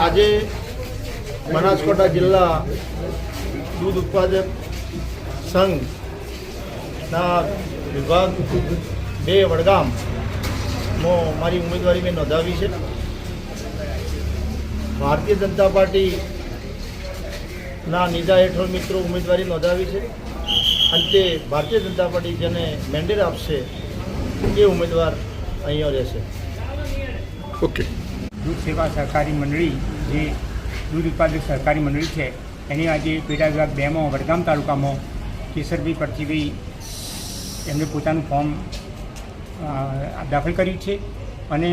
આજે બનાસકાંઠા જિલ્લા દૂધ ઉત્પાદક સંઘના વિભાગ બે વડગામમાં મારી ઉમેદવારી મેં નોંધાવી છે. ભારતીય જનતા પાર્ટીના નિદા હેઠળ મિત્રો ઉમેદવારી નોંધાવી છે. અંતે ભારતીય જનતા પાર્ટી જેને મેન્ડેટ આપશે એ ઉમેદવાર અહીંયા રહેશે ઓકે. દૂધ સેવા સહકારી મંડળી જે દૂધ ઉત્પાદક સહકારી મંડળી છે એની આજે પેટા વિભાગ બેમાં વડગામ તાલુકામાં કેસરભાઈ પરથીભાઈ એમને પોતાનું ફોર્મ દાખલ કર્યું છે અને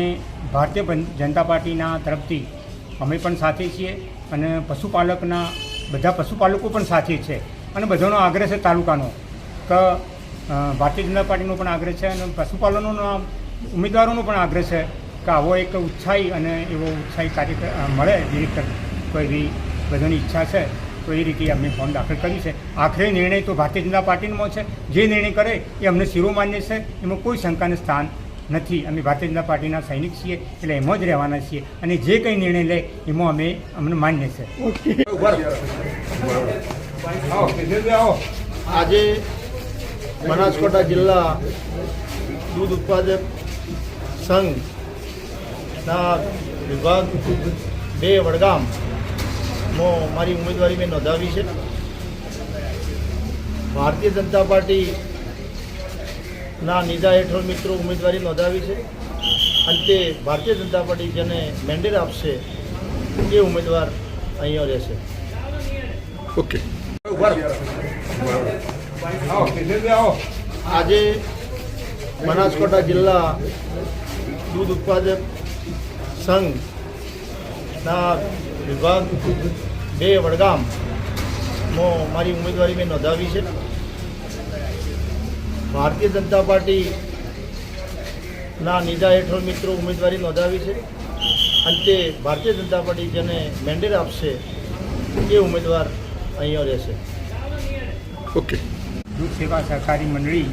ભારતીય જનતા પાર્ટીના તરફથી અમે પણ સાથે છીએ અને પશુપાલકના બધા પશુપાલકો પણ સાથે છે અને બધાનો આગ્રહ છે તાલુકાનો. કે ભારતીય જનતા પાર્ટીનો પણ આગ્રહ છે અને પશુપાલનોનો ઉમેદવારોનો પણ આગ્રહ છે કે આવો એક ઉત્સાહી અને એવો ઉત્સાહી કાર્યક્રમ મળે જે રીતે કોઈ બી બધાની ઈચ્છા છે તો એ રીતે અમે ફોર્મ દાખલ કર્યું છે. આખરે નિર્ણય તો ભારતીય જનતા પાર્ટીનો છે. જે નિર્ણય કરે એ અમને શિરોમાન્ય છે. એમાં કોઈ શંકાનું સ્થાન નથી. અમે ભારતીય જનતા પાર્ટીના સૈનિક છીએ એટલે એમાં જ રહેવાના છીએ અને જે કંઈ નિર્ણય લે એમાં અમે અમને માન્ય છે. આજે બનાસકાંઠા જિલ્લા દૂધ ઉત્પાદક સંઘના વિભાગ બે વડગામમાં મારી ઉમેદવારી મેં નોંધાવી છે. ભારતીય જનતા પાર્ટીના નિદા હેઠળ મિત્રો ઉમેદવારી નોંધાવી છે. અંતે ભારતીય જનતા પાર્ટી જેને મેન્ડેટ આપશે એ ઉમેદવાર અહીંયા રહેશે. ઓકે. આજે બનાસકાંઠા જિલ્લા દૂધ ઉત્પાદક સંઘના વિભાગ બે વડગામમાં મારી ઉમેદવારી મેં નોંધાવી છે. ભારતીય જનતા પાર્ટીના નિદા હેઠળ મિત્રો ઉમેદવારી નોંધાવી છે. અંતે ભારતીય જનતા પાર્ટી જેને મેન્ડેટ આપશે એ ઉમેદવાર અહીંયા રહેશે. ઓકે. દૂધ સેવા સહકારી મંડળી